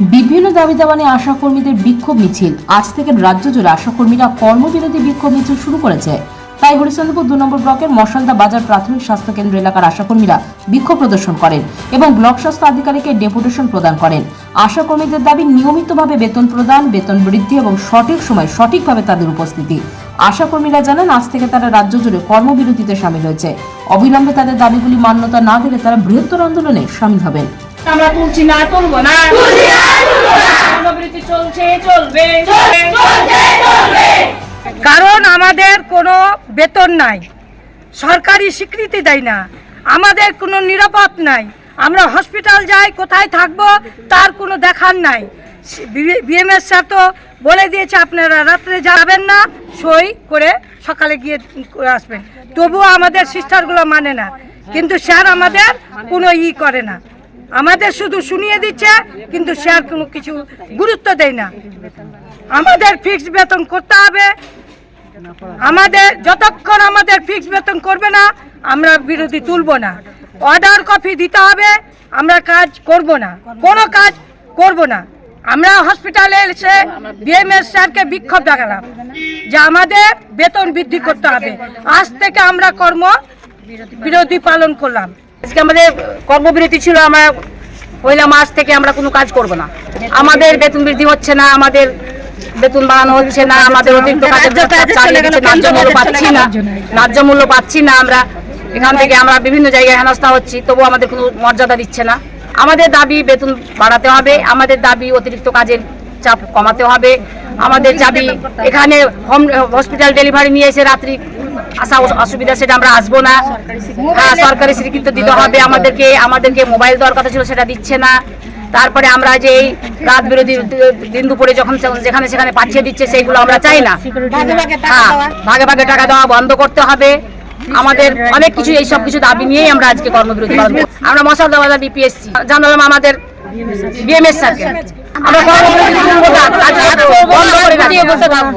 বিভিন্ন দাবি দাবা নিয়ে আশাকর্মীদের বিক্ষোভ মিছিল। আজ থেকে রাজ্য জুড়ে আশাকর্মীরা কর্মবিরতি বিক্ষোভ মিছিল শুরু করেছে। তাই হরিচন্দ্রপুর দু নম্বর ব্লকের মশালদা বাজার প্রাথমিক স্বাস্থ্য কেন্দ্র এলাকার আশাকর্মীরা বিক্ষোভ প্রদর্শন করেন এবং ব্লক স্বাস্থ্য আধিকারিকের ডেপুটেশন প্রদান করেন। আশাকর্মীদের দাবি, নিয়মিতভাবে বেতন প্রদান, বেতন বৃদ্ধি এবং সঠিক সময় সঠিকভাবে তাদের উপস্থিতি। আশাকর্মীরা জানান, আজ থেকে তারা রাজ্য জুড়ে কর্মবিরতিতে সামিল হয়েছে। অবিলম্বে তাদের দাবিগুলি মান্যতা না দিলে তারা বৃহত্তর আন্দোলনে সামিল হবেন। আমরা তুলছি না তুলবো না। চলছে চলবে। কারণ আমাদের কোনো বেতন নাই। সরকারি স্বীকৃতি দেয় না। আমাদের কোনো নিরাপদ নাই। আমরা হসপিটাল যাই কোথায় থাকব তার কোনো দেখার নাই। বিএমএস স্যার তো বলে দিয়েছে আপনারা রাত্রে যাবেন না সই করে সকালে গিয়ে আসবেন। তবুও আমাদের সিস্টারগুলো মানে না। কিন্তু স্যার আমাদের কোনো ই করে না। আমাদের শুধু শুনিয়ে দিচ্ছে, কিন্তু স্যার কোনো কিছু গুরুত্ব দেয় না। আমাদের ফিক্সড বেতন করতে হবে। আমাদের যতক্ষণ আমাদের ফিক্স বেতন করবে না, আমরা বিরোধী তুলব না। অর্ডার কপি দিতে হবে, আমরা কাজ করব না। কোনো কাজ করব না। আমরা হসপিটালে এসে বিএমএস স্যারকে বিক্ষোভ দেখালাম যে আমাদের বেতন বৃদ্ধি করতে হবে। আজ থেকে আমরা কর্ম বিরোধী পালন করলাম। আজকে আমাদের কর্মবিরতি ছিল আমরা পয়লা মাস থেকে আমরা কোনো কাজ করব না। আমাদের বেতন বৃদ্ধি হচ্ছে না আমাদের বেতন বাড়ানো হচ্ছে না আমাদের অতিরিক্ত ন্যায্য মূল্য পাচ্ছি না ন্যায্য মূল্য পাচ্ছি না আমরা। এখান থেকে আমরা বিভিন্ন জায়গায় হেনস্থা হচ্ছি তবু আমাদের কোনো মর্যাদা দিচ্ছে না। আমাদের দাবি বেতন বাড়াতে হবে আমাদের দাবি অতিরিক্ত কাজের চাপ কমাতে হবে। আমাদের দাবি এখানে হোম হসপিটাল ডেলিভারি নিয়ে এসে রাত্রি আসা অসুবিধা সেটা আমরা আসব না। হ্যাঁ সরকারি স্বীকৃতি দিতে হবে। আমাদেরকে আমাদেরকে মোবাইল দেওয়ার কথা ছিল সেটা দিচ্ছে না। তারপরে আমরা যে এই রাত বিরোধী দিন দুপুরে যখন যেখানে সেখানে পাঠিয়ে দিচ্ছে সেইগুলো আমরা চাই না। হ্যাঁ ভাগে ভাগে টাকা দেওয়া বন্ধ করতে হবে। আমাদের অনেক কিছু এই সব কিছু দাবি নিয়েই আমরা আজকে কর্মবিরতি পালন। আমরা মশালদাবাদা বিপিএসসি জানালাম আমাদের বিএমএস স্যারকে আমরা কর্মবিরতি বন্ধ করে বসে থাকব।